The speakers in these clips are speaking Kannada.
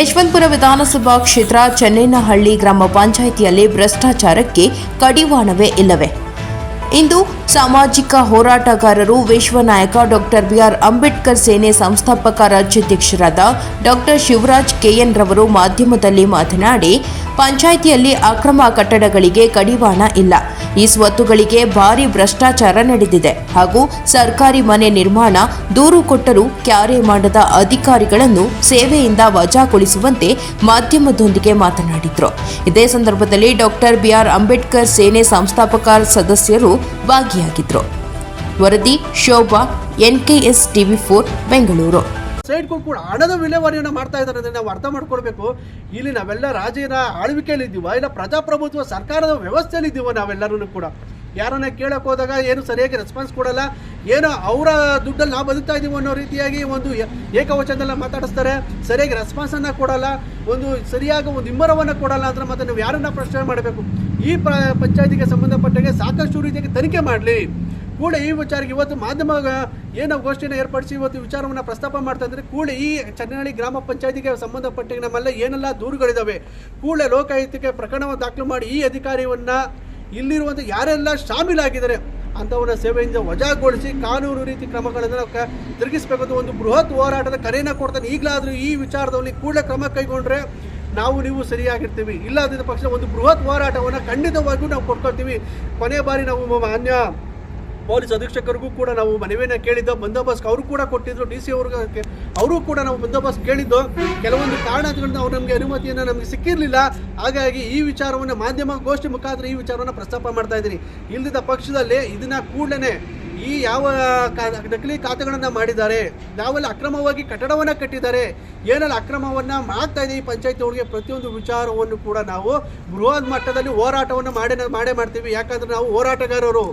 ಯಶವಂತಪುರ ವಿಧಾನಸಭಾ ಕ್ಷೇತ್ರ ಚೆನ್ನೈನಹಳ್ಳಿ ಗ್ರಾಮ ಪಂಚಾಯಿತಿಯಲ್ಲಿ ಭ್ರಷ್ಟಾಚಾರಕ್ಕೆ ಕಡಿವಾಣವೇ ಇಲ್ಲವೆ? ಇಂದು ಸಾಮಾಜಿಕ ಹೋರಾಟಗಾರರು, ವಿಶ್ವ ನಾಯಕ ಡಾಕ್ಟರ್ ಬಿಆರ್. ಅಂಬೇಡ್ಕರ್ ಸೇನೆ ಸಂಸ್ಥಾಪಕ ರಾಜ್ಯಾಧ್ಯಕ್ಷರಾದ ಡಾಕ್ಟರ್ ಶಿವರಾಜ್ ಕೆಎನ್ ರವರು ಮಾಧ್ಯಮದಲ್ಲಿ ಮಾತನಾಡಿ ಪಂಚಾಯಿತಿಯಲ್ಲಿ ಅಕ್ರಮ ಕಟ್ಟಡಗಳಿಗೆ ಕಡಿವಾಣ ಇಲ್ಲ. ಈ ಸ್ವತ್ತುಗಳಿಗೆ ಭಾರಿ ಭ್ರಷ್ಟಾಚಾರ ನಡೆದಿದೆ. ಹಾಗೂ ಸರ್ಕಾರಿ ಮನೆ ನಿರ್ಮಾಣ ದೂರು ಕೊಟ್ಟರೂ ಕ್ಯಾರೆ ಮಾಡದ ಅಧಿಕಾರಿಗಳನ್ನು ಸೇವೆಯಿಂದ ವಜಾಗೊಳಿಸುವಂತೆ ಮಾಧ್ಯಮದೊಂದಿಗೆ ಮಾತನಾಡಿದರು. ಇದೇ ಸಂದರ್ಭದಲ್ಲಿ ಡಾಕ್ಟರ್ ಬಿಆರ್. ಅಂಬೇಡ್ಕರ್ ಸೇನೆ ಸಂಸ್ಥಾಪಕ ಸದಸ್ಯರು ಭಾಗಿಯಾಗಿದ್ದರು ವರದಿ Shobha, NKS TV four, Bengaluru. ಸೈಡ್ಗಳು ಕೂಡ ಹಣದ ವಿಲೇವಾರಿಯನ್ನು ಮಾಡ್ತಾ ಇದ್ದಾರೆ ಅಂದರೆ ನಾವು ಅರ್ಥ ಮಾಡ್ಕೊಳ್ಬೇಕು. ಇಲ್ಲಿ ನಾವೆಲ್ಲ ರಾಜ್ಯನ ಆಳ್ವಿಕೆಯಲ್ಲಿ ಇದ್ದೀವ ಇಲ್ಲ ಪ್ರಜಾಪ್ರಭುತ್ವ ಸರ್ಕಾರದ ವ್ಯವಸ್ಥೆಯಲ್ಲಿ ಇದ್ದೀವ ನಾವೆಲ್ಲರೂ ಕೂಡ. ಯಾರನ್ನ ಕೇಳಕ್ಕೆ ಹೋದಾಗ ಏನು ಸರಿಯಾಗಿ ರೆಸ್ಪಾನ್ಸ್ ಕೊಡಲ್ಲ, ಏನೋ ಅವರ ದುಡ್ಡಲ್ಲಿ ನಾವು ಬದುಕ್ತಾ ಇದ್ದೀವಿ ಅನ್ನೋ ರೀತಿಯಾಗಿ ಒಂದು ಏಕವಚನದಲ್ಲ ಮಾತಾಡಿಸ್ತಾರೆ. ಸರಿಯಾಗಿ ರೆಸ್ಪಾನ್ಸ್ ಅನ್ನ ಕೊಡಲ್ಲ, ಒಂದು ಸರಿಯಾಗಿ ಒಂದು ಹಿಂಬರವನ್ನು ಕೊಡಲ್ಲ ಅಂದ್ರೆ ಮತ್ತೆ ನಾವು ಯಾರನ್ನ ಪ್ರಶ್ನೆ ಮಾಡಬೇಕು? ಈ ಪ್ರ ಪಂಚಾಯತಿಗೆ ಸಂಬಂಧಪಟ್ಟಂಗೆ ಸಾಕಷ್ಟು ರೀತಿಯಾಗಿ ತನಿಖೆ ಮಾಡಲಿ. ಕೂಡ ಈ ವಿಚಾರಕ್ಕೆ ಇವತ್ತು ಮಾಧ್ಯಮ ಏನೋ ಗೋಷ್ಠಿನ ಏರ್ಪಡಿಸಿ ಇವತ್ತು ವಿಚಾರವನ್ನು ಪ್ರಸ್ತಾಪ ಮಾಡ್ತಾ ಇದ್ರೆ ಕೂಡ ಈ ಚನ್ನಹಳ್ಳಿ ಗ್ರಾಮ ಪಂಚಾಯತಿಗೆ ಸಂಬಂಧಪಟ್ಟ ನಮ್ಮೆಲ್ಲ ಏನೆಲ್ಲ ದೂರುಗಳಿದ್ದಾವೆ ಕೂಡಲೇ ಲೋಕಾಯುಕ್ತಕ್ಕೆ ಪ್ರಕರಣವನ್ನು ದಾಖಲು ಮಾಡಿ ಈ ಅಧಿಕಾರಿಯನ್ನ ಇಲ್ಲಿರುವಂಥ ಯಾರೆಲ್ಲ ಶಾಮೀಲಾಗಿದ್ದಾರೆ ಅಂಥವನ್ನ ಸೇವೆಯಿಂದ ವಜಾಗೊಳಿಸಿ ಕಾನೂನು ರೀತಿ ಕ್ರಮಗಳನ್ನು ತಿರುಗಿಸಬೇಕು ಒಂದು ಬೃಹತ್ ಹೋರಾಟದ ಕರೆಯನ್ನು ಕೊಡ್ತಾನೆ. ಈಗಲಾದರೂ ಈ ವಿಚಾರದಲ್ಲಿ ಕೂಡಲೇ ಕ್ರಮ ಕೈಗೊಂಡ್ರೆ ನಾವು ನೀವು ಸರಿಯಾಗಿರ್ತೀವಿ. ಇಲ್ಲದಿದ್ದ ಪಕ್ಷ ಒಂದು ಬೃಹತ್ ಹೋರಾಟವನ್ನು ಖಂಡಿತವಾಗಿಯೂ ನಾವು ಕೊಟ್ಕೊಳ್ತೀವಿ ಕೊನೆ ಬಾರಿ ನಾವು ಮಾನ್ಯ ಪೊಲೀಸ್ ಅಧೀಕ್ಷಕರಿಗೂ ಕೂಡ ನಾವು ಮನವಿಯನ್ನು ಕೇಳಿದ್ದೋ, ಬಂದೋಬಸ್ತ್ ಅವರು ಕೂಡ ಕೊಟ್ಟಿದ್ರು, ಡಿ ಸಿ ಅವ್ರಿಗೆ ಅವರು ಕೂಡ ನಾವು ಬಂದೋಬಸ್ತ್ ಕೇಳಿದ್ದು, ಕೆಲವೊಂದು ಕಾರಣಗಳಿಂದ ಅವ್ರು ನಮಗೆ ಅನುಮತಿಯನ್ನು ನಮಗೆ ಸಿಕ್ಕಿರಲಿಲ್ಲ. ಹಾಗಾಗಿ ಈ ವಿಚಾರವನ್ನು ಮಾಧ್ಯಮ ಗೋಷ್ಠಿ ಮುಖಾಂತರ ಈ ವಿಚಾರವನ್ನು ಪ್ರಸ್ತಾಪ ಮಾಡ್ತಾ ಇದ್ದೀನಿ. ಇಲ್ಲದ ಪಕ್ಷದಲ್ಲಿ ಇದನ್ನ ಕೂಡಲೇ ಈ ಯಾವ ನಕಲಿ ಖಾತೆಗಳನ್ನು ಮಾಡಿದ್ದಾರೆ ಯಾವಲ್ಲಿ ಅಕ್ರಮವಾಗಿ ಕಟ್ಟಡವನ್ನು ಕಟ್ಟಿದ್ದಾರೆ, ಏನೆಲ್ಲ ಅಕ್ರಮವನ್ನು ಮಾಡ್ತಾ ಇದೆ ಈ ಪಂಚಾಯತ್ ಅವ್ರಿಗೆ ಪ್ರತಿಯೊಂದು ವಿಚಾರವನ್ನು ಕೂಡ ನಾವು ಬೃಹತ್ ಮಟ್ಟದಲ್ಲಿ ಹೋರಾಟವನ್ನು ಮಾಡೇ ಮಾಡೇ ಮಾಡ್ತೀವಿ. ಯಾಕಂದರೆ ನಾವು ಹೋರಾಟಗಾರರು.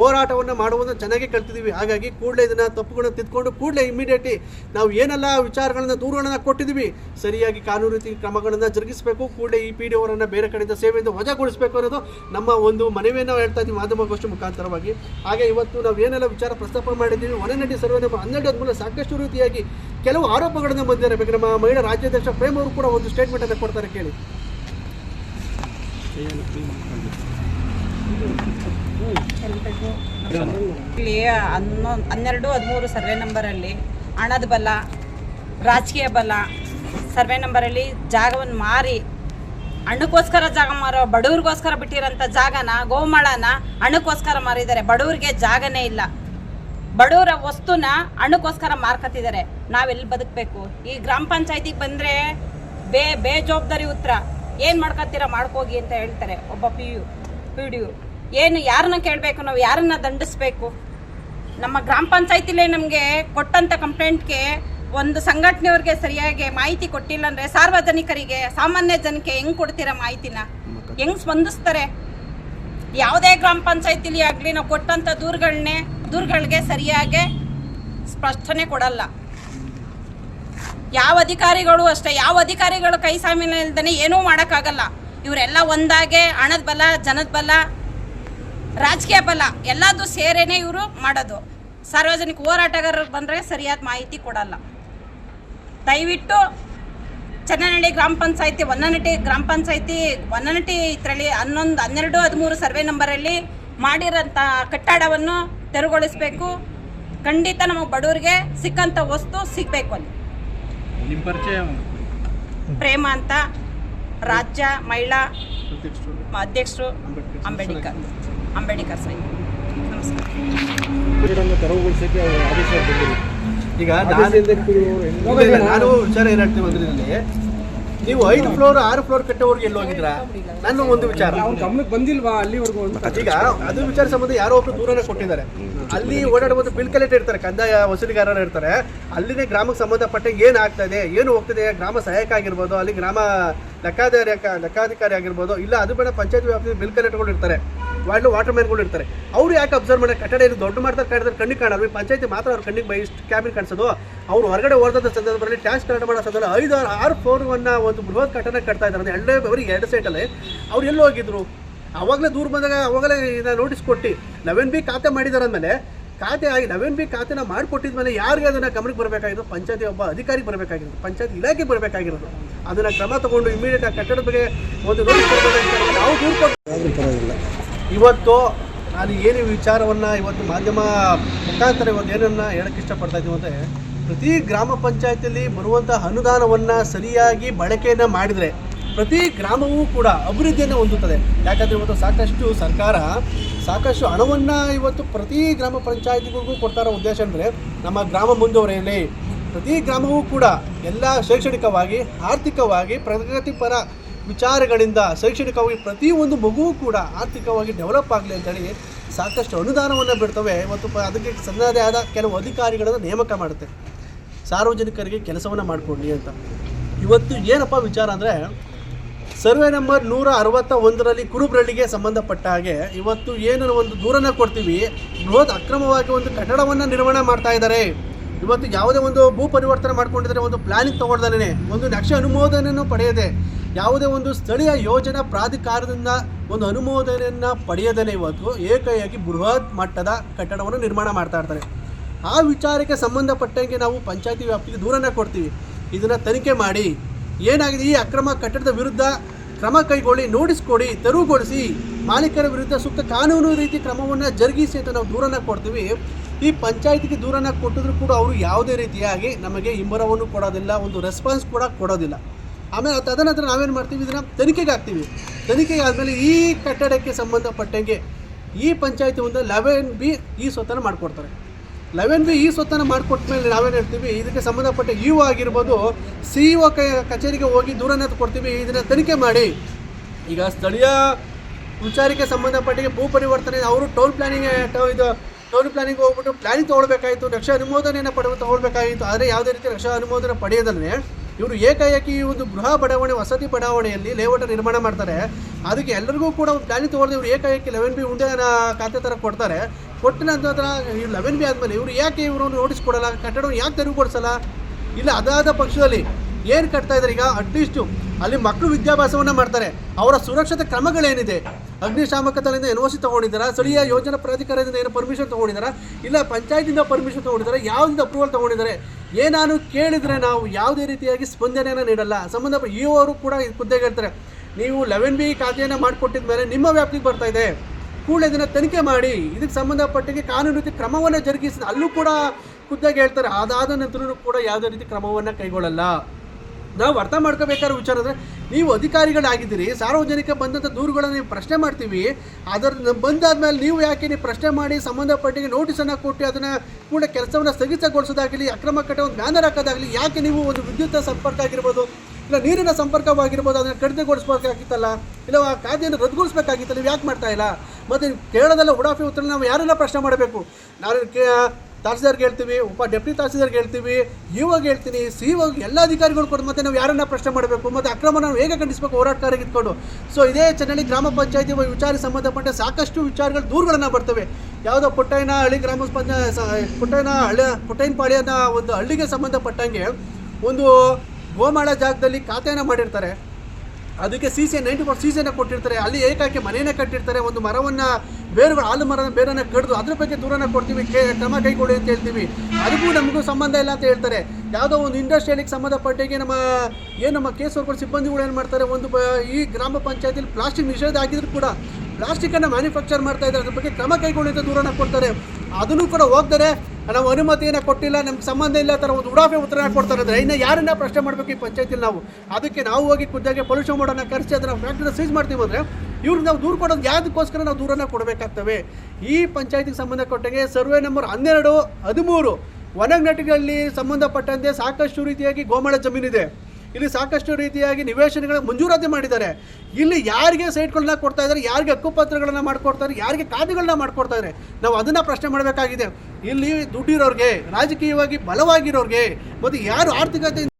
ಹೋರಾಟವನ್ನು ಮಾಡುವುದನ್ನು ಚೆನ್ನಾಗಿ ಕಲ್ತಿದ್ದೀವಿ. ಹಾಗಾಗಿ ಕೂಡಲೇ ಇದನ್ನು ತಪ್ಪುಗಳನ್ನು ತಿದ್ಕೊಂಡು ಕೂಡಲೇ ಇಮಿಡಿಯೇಟ್ಲಿ ನಾವು ಏನೆಲ್ಲ ವಿಚಾರಗಳನ್ನು ದೂರುಗಳನ್ನು ಕೊಟ್ಟಿದ್ದೀವಿ, ಸರಿಯಾಗಿ ಕಾನೂನು ರೀತಿ ಕ್ರಮಗಳನ್ನು ಜರುಗಿಸಬೇಕು, ಕೂಡಲೇ ಈ ಪಿ ಡಿ ಅವರನ್ನು ಬೇರೆ ಕಡೆಯಿಂದ ಸೇವೆಯಿಂದ ವಜಾಗೊಳಿಸಬೇಕು ಅನ್ನೋದು ನಮ್ಮ ಒಂದು ಮನವಿಯನ್ನು ಹೇಳ್ತಾ ಇದ್ದೀವಿ ಮಾಧ್ಯಮಗೋಷ್ಠಿ ಮುಖಾಂತರವಾಗಿ. ಹಾಗೆ ಇವತ್ತು ನಾವು ಏನೆಲ್ಲ ವಿಚಾರ ಪ್ರಸ್ತಾಪ ಮಾಡಿದ್ದೀವಿ ಒಳನಟಿ ಸರ್ವೆ ನಮ್ಮ ಹನ್ನೆರಡು ಹದಿಮೂರು ಸಾಕಷ್ಟು ರೀತಿಯಾಗಿ ಕೆಲವು ಆರೋಪಗಳನ್ನು ಬಂದಿದ್ದಾರೆ ಬೇಕು ನಮ್ಮ ಮಹಿಳಾ ರಾಜ್ಯಾಧ್ಯಕ್ಷ ಪ್ರೇಮ್ ಅವರು ಕೂಡ ಒಂದು ಸ್ಟೇಟ್ಮೆಂಟನ್ನು ಕೊಡ್ತಾರೆ, ಕೇಳಿ. ಇಲ್ಲಿ ಹನ್ನೊಂದು, ಹನ್ನೆರಡು, ಹದಿಮೂರು ಸರ್ವೆ ನಂಬರಲ್ಲಿ ಹಣದ ಬಲ, ರಾಜಕೀಯ ಬಲ, ಸರ್ವೆ ನಂಬರಲ್ಲಿ ಜಾಗವನ್ನು ಮಾರಿ ಹಣಕ್ಕೋಸ್ಕರ ಜಾಗ ಮಾರೋ, ಬಡವ್ರಿಗೋಸ್ಕರ ಬಿಟ್ಟಿರೋಂಥ ಜಾಗನ, ಗೋಮಾಳನ ಹಣ್ಣಕ್ಕೋಸ್ಕರ ಮಾರಿದ್ದಾರೆ. ಬಡವ್ರಿಗೆ ಜಾಗನೇ ಇಲ್ಲ. ಬಡವರ ವಸ್ತುನ ಹಣಕ್ಕೋಸ್ಕರ ಮಾರ್ಕತ್ತಿದ್ದಾರೆ. ನಾವೆಲ್ಲಿ ಬದುಕಬೇಕು? ಈ ಗ್ರಾಮ ಪಂಚಾಯತಿಗೆ ಬಂದರೆ ಬೇ, ಬೇಜವಾಬ್ದಾರಿ ಉತ್ತರ ಏನು ಮಾಡ್ಕೊತೀರಾ ಮಾಡ್ಕೋಗಿ ಅಂತ ಹೇಳ್ತಾರೆ ಒಬ್ಬ P U P D U ಏನು ಯಾರನ್ನ ಕೇಳಬೇಕು? ನಾವು ಯಾರನ್ನ ದಂಡಿಸ್ಬೇಕು? ನಮ್ಮ ಗ್ರಾಮ ಪಂಚಾಯತಿಲೇ ನಮಗೆ ಕೊಟ್ಟಂಥ ಕಂಪ್ಲೇಂಟ್ಗೆ ಒಂದು ಸಂಘಟನೆಯವ್ರಿಗೆ ಸರಿಯಾಗಿ ಮಾಹಿತಿ ಕೊಟ್ಟಿಲ್ಲ ಅಂದರೆ ಸಾರ್ವಜನಿಕರಿಗೆ, ಸಾಮಾನ್ಯ ಜನಕ್ಕೆ ಹೆಂಗೆ ಕೊಡ್ತೀರಾ ಮಾಹಿತಿನ? ಹೆಂಗ್ ಸ್ಪಂದಿಸ್ತಾರೆ? ಯಾವುದೇ ಗ್ರಾಮ ಪಂಚಾಯತಿಲಿ ಆಗಲಿ ನಾವು ಕೊಟ್ಟಂಥ ದೂರುಗಳನ್ನೇ ದೂರುಗಳಿಗೆ ಸರಿಯಾಗಿ ಸ್ಪಷ್ಟನೆ ಕೊಡಲ್ಲ. ಯಾವ ಅಧಿಕಾರಿಗಳು ಅಷ್ಟೇ, ಯಾವ ಅಧಿಕಾರಿಗಳು ಕೈ ಸಾಮಿನ ಏನೂ ಮಾಡೋಕ್ಕಾಗಲ್ಲ. ಇವರೆಲ್ಲ ಒಂದಾಗೆ ಹಣದ ಬಲ, ಜನದ ಬಲ, ರಾಜಕೀಯ ಬಲ ಎಲ್ಲದೂ ಸೇರೇನೆ ಇವರು ಮಾಡೋದು. ಸಾರ್ವಜನಿಕ ಹೋರಾಟಗಾರರು ಬಂದರೆ ಸರಿಯಾದ ಮಾಹಿತಿ ಕೊಡಲ್ಲ. ದಯವಿಟ್ಟು ಚನ್ನನಹಳ್ಳಿ ಗ್ರಾಮ ಪಂಚಾಯತಿ ಒನ್ನನಟಿ ಗ್ರಾಮ ಪಂಚಾಯತಿ ಒನ್ನನಟಿ ಇದರಲ್ಲಿ ಹನ್ನೊಂದು ಹನ್ನೆರಡು ಹದಿಮೂರು ಸರ್ವೆ ನಂಬರಲ್ಲಿ ಮಾಡಿರೋಂಥ ಕಟ್ಟಡವನ್ನು ತೆರವುಗೊಳಿಸಬೇಕು. ಖಂಡಿತ ನಮಗೆ ಬಡವರಿಗೆ ಸಿಕ್ಕಂಥ ವಸ್ತು ಸಿಗಬೇಕು ಅಲ್ಲಿ. ನಿಮ್ಮ ಪ್ರೇಮ ಅಂತ ರಾಜ್ಯ ಮಹಿಳಾ ಅಧ್ಯಕ್ಷರು ಅಂಬೇಡ್ಕರ್ ಅಂಬೇಡ್ಕರ್ ಸೈ ನಮಸ್ಕಾರ. ಈಗ ನಾನು ವಿಚಾರ ಏನ್ ಹೇಳ್ತೀವಿ ಅಂದ್ರೆ ಇಲ್ಲಿ ನೀವು ಐದು ಫ್ಲೋರ್ ಆರು ಫ್ಲೋರ್ ಕಟ್ಟೋರ್ಗೆ ಎಲ್ಲಿ ಹೋಗಿದ್ರ ನನ್ನ ಒಂದು ವಿಚಾರ. ಗಮನಕ್ಕೆ ಬಂದಿಲ್ವಾ ಅಲ್ಲಿವರೆಗೂ ಈಗ ಅದು ವಿಚಾರ ಸಂಬಂಧ ಯಾರೋ ಒಬ್ರು ದೂರನ ಕೊಟ್ಟಿದ್ದಾರೆ. ಅಲ್ಲಿ ಓಡಾಡುವಂತ ಬಿಲ್ ಕಲೆಕ್ಟ್ ಇರ್ತಾರೆ ಕಂದಾಯ ವಸೂಲಿಗಾರರು ಇರ್ತಾರೆ. ಅಲ್ಲಿನೇ ಗ್ರಾಮಕ್ಕೆ ಸಂಬಂಧಪಟ್ಟ ಏನು ಆಗ್ತಾ ಇದೆ ಏನು ಹೋಗ್ತಿದೆ ಗ್ರಾಮ ಸಹಾಯಕ ಆಗಿರ್ಬೋದು ಅಲ್ಲಿ ಗ್ರಾಮ ಲೆಕ್ಕಾಧಿಕಾರಿ ಲೆಕ್ಕಾಧಿಕಾರಿ ಆಗಿರ್ಬೋದು ಇಲ್ಲ ಅದು ಬೇಡ ಪಂಚಾಯತ್ ವ್ಯಾಪ್ತಿಯಲ್ಲಿ ಬಿಲ್ ಕಲೆಕ್ಟ್ಗಳು ಇರ್ತಾರೆ. ವಾರ್ಡ್ ವಾಟರ್ ಮ್ಯಾನ್ಗಳು ಇರ್ತಾರೆ ಅವ್ರು ಯಾಕೆ ಅಬ್ಸರ್ವ್ ಮಾಡಿ ಕಟ್ಟಡ ಇದು ದೊಡ್ಡ ಮಾಡ್ತಾರೆ ಕಟ್ಟಿದ್ರೆ ಕಣ್ಣಿಗೆ ಕಾಣಲ್ವಿ? ಪಂಚಾಯತಿ ಮಾತ್ರ ಅವ್ರ ಕಣ್ಣಿಗೆ ಬೈ ಇಷ್ಟು ಕ್ಯಾಬಿನ್ ಕಾಣಿಸೋದು. ಅವ್ರು ಹೊರಗಡೆ ಓಡದ ಸಂದರ್ಭದಲ್ಲಿ ಟ್ಯಾಕ್ಸ್ ಕಲೆಕ್ಟ್ ಮಾಡೋ ಸಂದರ್ಭ ಐದು ಆರು ಆರು ಫ್ಲೋರ್ವನ್ನ ಒಂದು ಬೃಹತ್ ಕಟ್ಟಡ ಕಟ್ತಾ ಇದ್ದಾರೆ. ಎರಡೇ ಅವರು ಎರಡು ಸೈಟಲ್ಲಿ ಅವ್ರು ಎಲ್ಲಿ ಹೋಗಿದ್ರು? ಅವಾಗಲೇ ದೂರ ಬಂದಾಗ ಅವಾಗಲೇ ನೋಟಿಸ್ ಕೊಟ್ಟು. ನವೆನ್ ಬಿ ಖಾತೆ ಮಾಡಿದಾರೆ ಅಂದಮೇಲೆ, ಖಾತೆ ಆಗಿ ನವೆನ್ ಬಿ ಖಾತೆನ ಮಾಡಿಕೊಟ್ಟಿದ್ಮೇಲೆ ಯಾರಿಗೆ ಅದನ್ನು ಗಮನಕ್ಕೆ ಬರಬೇಕಾಗಿರೋದು ಪಂಚಾಯತಿ ಒಬ್ಬ ಅಧಿಕಾರಿ ಬರಬೇಕಾಗಿರೋದು ಪಂಚಾಯತ್ ಇಲಾಖೆ ಬರಬೇಕಾಗಿರೋದು. ಅದನ್ನು ಕ್ರಮ ತಗೊಂಡು ಇಮಿಡಿಯೇಟ್ ಆ ಕಟ್ಟಡದ ಬಗ್ಗೆ ಒಂದು ನೋಟಿಸ್ ನಾವು ದೂರ ಕೊಟ್ಟು ಇವತ್ತು ನಾನು ಏನು ವಿಚಾರವನ್ನು ಇವತ್ತು ಮಾಧ್ಯಮ ಮುಖಾಂತರ ಇವತ್ತು ಏನನ್ನ ಹೇಳಕ್ಕೆ ಇಷ್ಟಪಡ್ತಾ ಇದ್ದೀವಿ ಅಂದರೆ, ಪ್ರತಿ ಗ್ರಾಮ ಪಂಚಾಯತಿಯಲ್ಲಿ ಬರುವಂಥ ಅನುದಾನವನ್ನು ಸರಿಯಾಗಿ ಬಳಕೆಯನ್ನು ಮಾಡಿದರೆ ಪ್ರತಿ ಗ್ರಾಮವೂ ಕೂಡ ಅಭಿವೃದ್ಧಿಯನ್ನು ಹೊಂದುತ್ತದೆ. ಯಾಕಂದರೆ ಇವತ್ತು ಸಾಕಷ್ಟು ಸರ್ಕಾರ ಸಾಕಷ್ಟು ಹಣವನ್ನು ಇವತ್ತು ಪ್ರತಿ ಗ್ರಾಮ ಪಂಚಾಯತಿಗಳಿಗೂ ಕೊಡ್ತಾ ಇರೋ ಉದ್ದೇಶ ಅಂದರೆ, ನಮ್ಮ ಗ್ರಾಮ ಮುಂದುವರೆಯಲಿ. ಪ್ರತಿ ಗ್ರಾಮವೂ ಕೂಡ ಎಲ್ಲ ಶೈಕ್ಷಣಿಕವಾಗಿ, ಆರ್ಥಿಕವಾಗಿ, ಪ್ರಗತಿಪರ ವಿಚಾರಗಳಿಂದ ಶೈಕ್ಷಣಿಕವಾಗಿ ಪ್ರತಿಯೊಂದು ಮಗುವೂ ಕೂಡ ಆರ್ಥಿಕವಾಗಿ ಡೆವಲಪ್ ಆಗಲಿ ಅಂತೇಳಿ ಸಾಕಷ್ಟು ಅನುದಾನವನ್ನು ಬಿಡ್ತವೆ ಪ- ಅದಕ್ಕೆ ಸನ್ನದೇ ಆದ ಕೆಲವು ಅಧಿಕಾರಿಗಳನ್ನು ನೇಮಕ ಮಾಡುತ್ತೆ. ಸಾರ್ವಜನಿಕರಿಗೆ ಕೆಲಸವನ್ನು ಮಾಡಿಕೊಡ್ಲಿ ಅಂತ. ಇವತ್ತು ಏನಪ್ಪ ವಿಚಾರ ಅಂದರೆ, ಸರ್ವೆ ನಂಬರ್ ನೂರ ಅರವತ್ತ ಒಂದರಲ್ಲಿ ಕುರುಬ್ರಳ್ಳಿಗೆ ಸಂಬಂಧಪಟ್ಟ ಹಾಗೆ ಇವತ್ತು ಏನನ್ನು ಒಂದು ದೂರನ್ನು ಕೊಡ್ತೀವಿ, ಬೃಹತ್ ಅಕ್ರಮವಾಗಿ ಒಂದು ಕಟ್ಟಡವನ್ನು ನಿರ್ಮಾಣ ಮಾಡ್ತಾ ಇದ್ದಾರೆ. ಇವತ್ತು ಯಾವುದೇ ಒಂದು ಭೂ ಪರಿವರ್ತನೆ ಮಾಡ್ಕೊಂಡಿದ್ರೆ ಒಂದು ಪ್ಲಾನಿಂಗ್ ತಗೊಳ್ದೇ ಒಂದು ನಕ್ಷೆ ಅನುಮೋದನೆಯನ್ನು ಪಡೆಯದೆ, ಯಾವುದೇ ಒಂದು ಸ್ಥಳೀಯ ಯೋಜನಾ ಪ್ರಾಧಿಕಾರದಿಂದ ಒಂದು ಅನುಮೋದನೆಯನ್ನು ಪಡೆಯದೇ ಇವತ್ತು ಏಕಾಏಕಿ ಬೃಹತ್ ಮಟ್ಟದ ಕಟ್ಟಡವನ್ನು ನಿರ್ಮಾಣ ಮಾಡ್ತಾ ಇರ್ತಾರೆ. ಆ ವಿಚಾರಕ್ಕೆ ಸಂಬಂಧಪಟ್ಟಂಗೆ ನಾವು ಪಂಚಾಯತಿ ವ್ಯಾಪ್ತಿಗೆ ದೂರನ್ನು ಕೊಡ್ತೀವಿ. ಇದನ್ನು ತನಿಖೆ ಮಾಡಿ, ಏನಾಗಿದೆ ಈ ಅಕ್ರಮ ಕಟ್ಟಡದ ವಿರುದ್ಧ ಕ್ರಮ ಕೈಗೊಳ್ಳಿ, ನೋಟಿಸ್ ಕೊಡಿ, ತೆರವುಗೊಳಿಸಿ, ಮಾಲೀಕರ ವಿರುದ್ಧ ಸೂಕ್ತ ಕಾನೂನು ರೀತಿ ಕ್ರಮವನ್ನು ಜರುಗಿಸಿ ಅಂತ ನಾವು ದೂರನ್ನು ಕೊಡ್ತೀವಿ. ಈ ಪಂಚಾಯತಿಗೆ ದೂರನ ಕೊಟ್ಟಿದ್ರು ಕೂಡ ಅವರು ಯಾವುದೇ ರೀತಿಯಾಗಿ ನಮಗೆ ಹಿಂಬರವನ್ನು ಕೊಡೋದಿಲ್ಲ, ಒಂದು ರೆಸ್ಪಾನ್ಸ್ ಕೂಡ ಕೊಡೋದಿಲ್ಲ. ಆಮೇಲೆ ತದನಂತರ ನಾವೇನು ಮಾಡ್ತೀವಿ? ಇದನ್ನು ತನಿಖೆಗೆ ಹಾಕ್ತೀವಿ. ತನಿಖೆಗೆ ಆದಮೇಲೆ ಈ ಕಟ್ಟಡಕ್ಕೆ ಸಂಬಂಧಪಟ್ಟಂಗೆ ಈ ಪಂಚಾಯತಿ ಒಂದು ಲೆವೆನ್ ಬಿ ಈ ಸ್ವತ್ತನ್ನು ಮಾಡಿಕೊಡ್ತಾರೆ. ಲೆವೆನ್ ಬಿ ಈ ಸ್ವತ್ತನ್ನು ಮಾಡಿಕೊಟ್ಟ ಮೇಲೆ ನಾವೇನು ಹೇಳ್ತೀವಿ? ಇದಕ್ಕೆ ಸಂಬಂಧಪಟ್ಟ ಇ ಆಗಿರ್ಬೋದು, ಸಿ ಒ ಕಚೇರಿಗೆ ಹೋಗಿ ದೂರನ ಕೊಡ್ತೀವಿ. ಇದನ್ನು ತನಿಖೆ ಮಾಡಿ. ಈಗ ಸ್ಥಳೀಯ ವಿಚಾರಕ್ಕೆ ಸಂಬಂಧಪಟ್ಟಿಗೆ ಭೂ ಪರಿವರ್ತನೆ, ಅವರು ಟೌನ್ ಪ್ಲಾನಿಂಗ್, ಇದು ಟೌನ್ ಪ್ಲಾನಿಂಗ್ ಹೋಗ್ಬಿಟ್ಟು ಪ್ಲಾನಿಂಗ್ ತೊಗೊಳ್ಬೇಕಾಯಿತು, ರಕ್ಷಾ ಅನುಮೋದನೆಯನ್ನು ಪಡೆದು ತೊಗೊಳ್ಬೇಕಾಗಿತ್ತು. ಆದರೆ ಯಾವುದೇ ರೀತಿ ರಕ್ಷಾ ಅನುಮೋದನೆ ಪಡೆಯದಲ್ಲೇ ಇವರು ಏಕಾಏಕಿ ಈ ಒಂದು ಗೃಹ ಬಡಾವಣೆ, ವಸತಿ ಬಡಾವಣೆಯಲ್ಲಿ ಲೇಔಟ್ ನಿರ್ಮಾಣ ಮಾಡ್ತಾರೆ. ಅದಕ್ಕೆ ಎಲ್ಲರಿಗೂ ಕೂಡ ಒಂದು ಪ್ಲಾನಿಂಗ್ ತೊಗೊಳ್ದೆ ಇವರು ಏಕಾಏಕಿ ಲೆವೆನ್ ಬಿ ಉಂಡೆ ಖಾತೆ ಥರ ಕೊಡ್ತಾರೆ. ಕೊಟ್ಟ ನಂತರ ಇವ್ರು ಲೆವೆನ್ ಬಿ ಆದಮೇಲೆ ಇವರು ಯಾಕೆ ಇವರು ನೋಟಿಸ್ ಕೊಡಲ್ಲ? ಕಟ್ಟಡವನ್ನು ಯಾಕೆ ತೆರವುಗೊಳಿಸಲ್ಲ ಇಲ್ಲ, ಅದಾದ ಪಕ್ಷದಲ್ಲಿ ಏನು ಕಟ್ತಾ ಇದ್ದಾರೆ ಈಗ? ಅಟ್ಲೀಸ್ಟು ಅಲ್ಲಿ ಮಕ್ಕಳು ವಿದ್ಯಾಭ್ಯಾಸವನ್ನು ಮಾಡ್ತಾರೆ. ಅವರ ಸುರಕ್ಷತೆ ಕ್ರಮಗಳೇನಿದೆ? ಅಗ್ನಿಶಾಮಕ ತಲೆಯಿಂದ ಎನ್ ಒ ಸಿ ತೊಗೊಂಡಿದ್ದಾರಾ? ಸ್ಥಳೀಯ ಯೋಜನಾ ಪ್ರಾಧಿಕಾರದಿಂದ ಏನು ಪರ್ಮಿಷನ್ ತೊಗೊಂಡಿದ್ದಾರಾ? ಇಲ್ಲ ಪಂಚಾಯತಿಂದ ಪರ್ಮಿಷನ್ ತೊಗೊಂಡಿದ್ದಾರೆ? ಯಾವುದಿಂದ ಅಪ್ರೂವಲ್ ತೊಗೊಂಡಿದ್ದಾರೆ? ಏನಾನು ಕೇಳಿದರೆ ನಾವು ಯಾವುದೇ ರೀತಿಯಾಗಿ ಸ್ಪಂದನೆಯನ್ನು ನೀಡಲ್ಲ. ಸಂಬಂಧಪಟ್ಟ ಇ ಅವರು ಕೂಡ ಮುದ್ದೆ ಹೇಳ್ತಾರೆ. ನೀವು ಲೆವೆನ್ ಬಿ ಖಾತೆಯನ್ನು ಮಾಡಿಕೊಟ್ಟಿದ ಮೇಲೆ ನಿಮ್ಮ ವ್ಯಾಪ್ತಿಗೆ ಬರ್ತಾ ಇದೆ. ಕೂಡಲೇ ಇದನ್ನು ತನಿಖೆ ಮಾಡಿ. ಇದಕ್ಕೆ ಸಂಬಂಧಪಟ್ಟಿಗೆ ಕಾನೂನು ರೀತಿ ಕ್ರಮವನ್ನು ಜರುಗಿಸಿದ ಅಲ್ಲೂ ಕೂಡ ಖುದ್ದಾಗಿ ಹೇಳ್ತಾರೆ. ಅದಾದ ನಂತರನೂ ಕೂಡ ಯಾವುದೇ ರೀತಿ ಕ್ರಮವನ್ನು ಕೈಗೊಳ್ಳಲ್ಲ. ನಾವು ಅರ್ಥ ಮಾಡ್ಕೋಬೇಕಾದ್ರೆ ವಿಚಾರ ಅಂದರೆ ನೀವು ಅಧಿಕಾರಿಗಳಾಗಿದ್ದೀರಿ, ಸಾರ್ವಜನಿಕ ಬಂದಂಥ ದೂರುಗಳನ್ನು ನೀವು ಪ್ರಶ್ನೆ ಮಾಡ್ತೀವಿ ಅದರ ಬಂದಾದ್ಮೇಲೆ ನೀವು ಯಾಕೆ ನೀವು ಪ್ರಶ್ನೆ ಮಾಡಿ ಸಂಬಂಧಪಟ್ಟಿಗೆ ನೋಟಿಸನ್ನು ಕೊಟ್ಟು ಅದನ್ನು ಕೂಡ ಕೆಲಸವನ್ನು ಸ್ಥಗಿತಗೊಳಿಸೋದಾಗಲಿ, ಅಕ್ರಮ ಕಟ್ಟ ಒಂದು ಬ್ಯಾನರ್ ಹಾಕೋದಾಗಲಿ, ಯಾಕೆ ನೀವು ಒಂದು ವಿದ್ಯುತ್ ಸಂಪರ್ಕ ಆಗಿರ್ಬೋದು, ಇಲ್ಲ ನೀರಿನ ಸಂಪರ್ಕವಾಗಿರ್ಬೋದು ಅದನ್ನು ಕಡಿತಗೊಳಿಸ್ಬೇಕಾಗಿತ್ತಲ್ಲ, ಇಲ್ಲ ಆ ಖಾತೆಯನ್ನು ರದ್ದುಗೊಳಿಸ್ಬೇಕಾಗಿತ್ತಲ್ಲ ನೀವು ಯಾಕೆ ಮಾಡ್ತಾ ಇಲ್ಲ? ಮತ್ತು ಕೇಳೋದಲ್ಲ ಉಡಾಫಿ ಉತ್ತರ ನಾವು ಯಾರನ್ನ ಪ್ರಶ್ನೆ ಮಾಡಬೇಕು? ನಾನು ತಹಸೀಲ್ದಾರ್ಗೆ ಹೇಳ್ತೀವಿ, ಉಪ ಡೆಪ್ಯೂಟಿ ತಹಸೀಲ್ದಾರ್ಗೆ ಹೇಳ್ತೀವಿ ಇವಾಗ ಹೇಳ್ತೀನಿ, ಸಿ ಇವಾಗ ಎಲ್ಲ ಅಧಿಕಾರಿಗಳು ಕೊಟ್ಟು ಮತ್ತೆ ನಾವು ಯಾರನ್ನ ಪ್ರಶ್ನೆ ಮಾಡಬೇಕು, ಮತ್ತು ಅಕ್ರಮ ನಾವು ಹೇಗೆ ಖಂಡಿಸಬೇಕು ಹೋರಾಟಗಾರರಿಗೆ ಇಟ್ಕೊಂಡು ಸೊ ಇದೇ ಚೆನ್ನಳ್ಳಿ ಗ್ರಾಮ ಪಂಚಾಯತಿ ವಿಚಾರ ಸಂಬಂಧಪಟ್ಟ ಸಾಕಷ್ಟು ವಿಚಾರಗಳು ದೂರುಗಳನ್ನು ಬರ್ತವೆ. ಯಾವುದೋ ಪುಟ್ಟಯ್ಯನ ಹಳ್ಳಿ ಗ್ರಾಮ ಪುಟ್ಟಯ್ಯನ ಹಳ್ಳಿ ಪುಟ್ಟಯ್ಯನಪಾಳ್ಯದ ಒಂದು ಹಳ್ಳಿಗೆ ಸಂಬಂಧಪಟ್ಟಂಗೆ ಒಂದು ಗೋಮಾಳ ಜಾಗದಲ್ಲಿ ಖಾತೆಯನ್ನು ಮಾಡಿರ್ತಾರೆ. ಅದಕ್ಕೆ ಸೀಸೆ ನೈಂಟಿ ಫೋರ್ ಸೀಸೆನ ಕೊಟ್ಟಿರ್ತಾರೆ. ಅಲ್ಲಿ ಏಕಾಕಿ ಮನೆಯನ್ನ ಕಟ್ಟಿರ್ತಾರೆ. ಒಂದು ಮರವನ್ನು, ಬೇರುಗಳು ಹಾಲು ಮರದ ಬೇರನ್ನ ಕಡಿದು ಅದ್ರ ಬಗ್ಗೆ ದೂರನ ಕೊಡ್ತೀವಿ. ಕ್ರಮ ಕೈಗೊಳ್ಳಿ ಅಂತ ಹೇಳ್ತೀವಿ. ಅದಕ್ಕೂ ನಮಗೂ ಸಂಬಂಧ ಇಲ್ಲ ಅಂತ ಹೇಳ್ತಾರೆ. ಯಾವುದೋ ಒಂದು ಇಂಡಸ್ಟ್ರಿಯಲಿಗೆ ಸಂಬಂಧಪಟ್ಟಿಗೆ ನಮ್ಮ, ಏನು ನಮ್ಮ ಕೇಸ್ ವರ್ಕರ್ ಸಿಬ್ಬಂದಿಗಳು ಏನು ಮಾಡ್ತಾರೆ? ಒಂದು ಈ ಗ್ರಾಮ ಪಂಚಾಯತಿಲಿ ಪ್ಲಾಸ್ಟಿಕ್ ನಿಷೇಧ ಆಗಿದ್ರು ಕೂಡ ಪ್ಲಾಸ್ಟಿಕನ್ನು ಮ್ಯಾನುಫ್ಯಾಕ್ಚರ್ ಮಾಡ್ತಾ ಇದ್ದಾರೆ. ಅದ್ರ ಬಗ್ಗೆ ಕ್ರಮ ಕೈಗೊಳ್ಳಿ ಅಂತ ದೂರನ ಕೊಡ್ತಾರೆ. ಅದನ್ನು ಕೂಡ ಹೋಗ್ತಾರೆ. ನಾವು ಅನುಮತಿಯನ್ನು ಕೊಟ್ಟಿಲ್ಲ, ನಮ್ಗೆ ಸಂಬಂಧ ಇಲ್ಲ ಥರ ಒಂದು ಉಡಾಫೆ ಉತ್ತರ ಕೊಡ್ತಾರೆ ಅಂದರೆ ಇನ್ನು ಯಾರನ್ನ ಪ್ರಶ್ನೆ ಮಾಡಬೇಕು ಈ ಪಂಚಾಯತಿಲಿ ನಾವು? ಅದಕ್ಕೆ ನಾವು ಹೋಗಿ ಖುದ್ದಾಗಿ ಪೊಲ್ಯೂಷನ್ ಮಾಡೋಣ, ಕರೆಸಿ ಅದನ್ನು ಫ್ಯಾಕ್ಟ್ರಿನ ಸೀಸ್ ಮಾಡ್ತೀವಿ ಅಂದರೆ ಇವ್ರಿಗೆ ನಾವು ದೂರು ಕೊಡೋದು ಯಾವುದಕ್ಕೋಸ್ಕರ ನಾವು ದೂರನ್ನು ಕೊಡಬೇಕಾಗ್ತವೆ? ಈ ಪಂಚಾಯತಿಗೆ ಸಂಬಂಧಪಟ್ಟಂಗೆ ಸರ್ವೆ ನಂಬರ್ ಹನ್ನೆರಡು, ಹದಿಮೂರು ವನಗಟ್ಟಿಗಳಲ್ಲಿ ಸಂಬಂಧಪಟ್ಟಂತೆ ಸಾಕಷ್ಟು ರೀತಿಯಾಗಿ ಗೋಮಾಳ ಜಮೀನಿದೆ. ಇಲ್ಲಿ ಸಾಕಷ್ಟು ರೀತಿಯಾಗಿ ನಿವೇಶನಗಳ ಮಂಜೂರಾತಿ ಮಾಡಿದ್ದಾರೆ. ಇಲ್ಲಿ ಯಾರಿಗೆ ಸೈಟ್ಗಳನ್ನ ಕೊಡ್ತಾ ಇದ್ದಾರೆ, ಯಾರಿಗೆ ಹಕ್ಕುಪತ್ರಗಳನ್ನ ಮಾಡ್ಕೊಡ್ತಾರೆ ಯಾರಿಗೆ ಖಾತೆಗಳನ್ನ ಮಾಡ್ಕೊಡ್ತಾ ಇದ್ದಾರೆ, ನಾವು ಅದನ್ನ ಪ್ರಶ್ನೆ ಮಾಡಬೇಕಾಗಿದೆ. ಇಲ್ಲಿ ದುಡ್ಡಿರೋರಿಗೆ, ರಾಜಕೀಯವಾಗಿ ಬಲವಾಗಿರೋರಿಗೆ, ಮತ್ತು ಯಾರು ಆರ್ಥಿಕತೆ